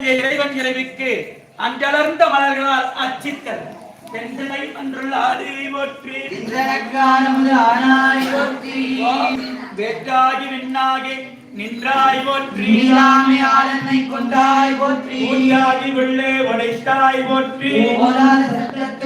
இறைவன் இறைவிக்கு அஞ்சலர்ந்த மலர்களால் அச்சித்தல் தென்றலை அன்றுள்ள ஆடு போற்றி. வேற்றாகி விண்ணாகி நின்றாய் போற்றி. ஆளனை கொண்டாய் போற்றி உள்ளே உடைத்தாய் போற்றி.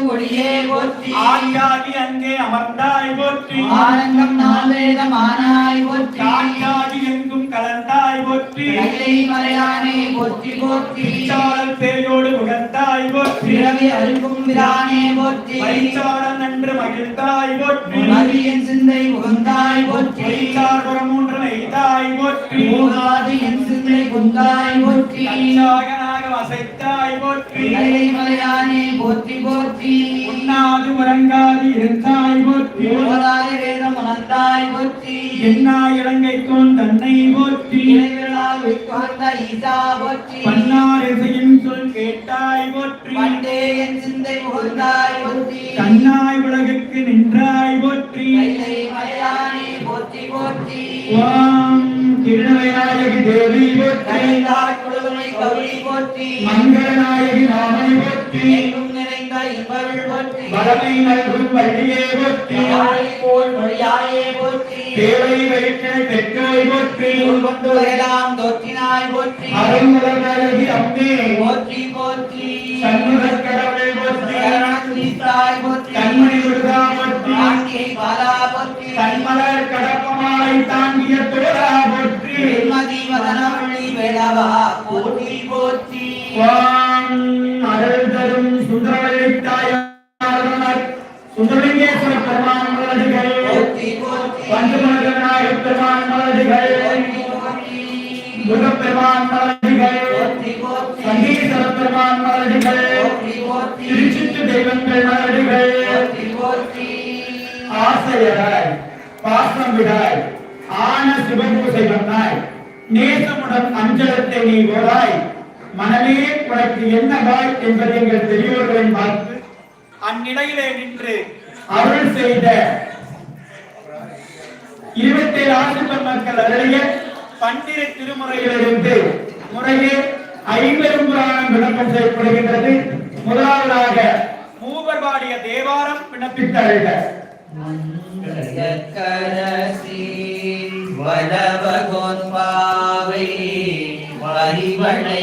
ஒளியே போற்றி ஆயாகி அங்கே அமர்ந்தாய் போற்றி. ஆனந்தம் நால்வேதம் ஆனாய் போற்றி. காயாகி எங்கும் கலந்தாய் போற்றி. கைலை மலையானே போற்றி போற்றி. சாரல் பேயோடு முகந்தாய் போற்றி. பிறவி அருகும் விரானே போற்றி. வைச்சாரல் நன்று மகிழ்ந்தாய் போற்றி. மதியன் சிந்தை உகந்தாய் போற்றி. வைச்சார்புறம் மூன்று நெய்தாய் போற்றி. மூகாதி என் சிந்தை குந்தாய் போற்றி. வசைத்தாய் போற்றி. மலையானே போற்றி போற்றி. உண்ணாது உறங்காது இருந்தாய் போற்றி. ஓதாத வேதம் உணர்ந்தாய் போற்றி. எண்ணா இலங்கைக்கோன் தன்னை போற்றி. இளைவிரலால் உட்கார்ந்த ஈசா போற்றி. பன்னார் இசையின் சொல் கேட்டாய் போற்றி. பண்டே என் சிந்தை உகந்தாய் போற்றி. கண்ணாய் உலகுக்கு நின்றாய் போற்றி. மலையானே போற்றி போற்றி. ஓம் தேவி போற்றி. கௌரி போற்றி. மங்களநாயகி ராமனை போற்றி. எங்கும் நிறைந்த இன்பருள் போற்றி. வளமை நல்கும் வள்ளியே போற்றி. யாழை போல் மொழியாயே போற்றி. தேவை வைக்கிற பெற்றோய் போற்றி. கொண்டு எல்லாம் தோற்றினாய் போற்றி. அருள்முதல்வரகி அம்மே. போற்றி போற்றி. சண்முகக் கடவுளை போற்றி. சரணத்துதித்தாய் போற்றி. கண்மணி துர்கா போற்றி. ஆண்டியை பாலா போற்றி. கண்மலர் கடப்பமாய் தாங்கிய தோழா போற்றி. வதனவள்ளி வேளவா போற்றி போற்றி ஓம் அருள் தரும் சுந்தரவள்ளி தாயார் சுந்தரலிங்கேஸ்வர பெருமான் மலடிகள் போற்றி போற்றி பஞ்சமலகநாயக பெருமான் மலடிகள் போற்றி போற்றி முருகப்பெருமான் மலடிகள் போற்றி போற்றி சங்கீஸ்வர பெருமான் மலடிகள் போற்றி போற்றி திருச்சிட்டு தெய்வங்கள் மலடிகள் போற்றி போற்றி ஆசையராய் பாசம் விடாய் ஆன சிவபூசை வந்தாய் நேசமுடன் அஞ்சலத்தை நீ ஓராய். மனமே உனக்கு என்ன வாய் என்பதை எங்கள் பெரியோர்களை பார்த்து அந்நிலையிலே நின்று அருள் செய்த இருபத்தேழு ஆசிரியர் மக்கள் அருளிய பன்னிரு திருமுறைகளிலிருந்து முறையே ஐம்பெரும் புராணம் விண்ணப்பம் செய்யப்படுகின்றது. முதலாவதாக மூவர் பாடிய தேவாரம் விண்ணப்பித்தருக. மங்களகரசி வலவகோன்பாவை வரிவளை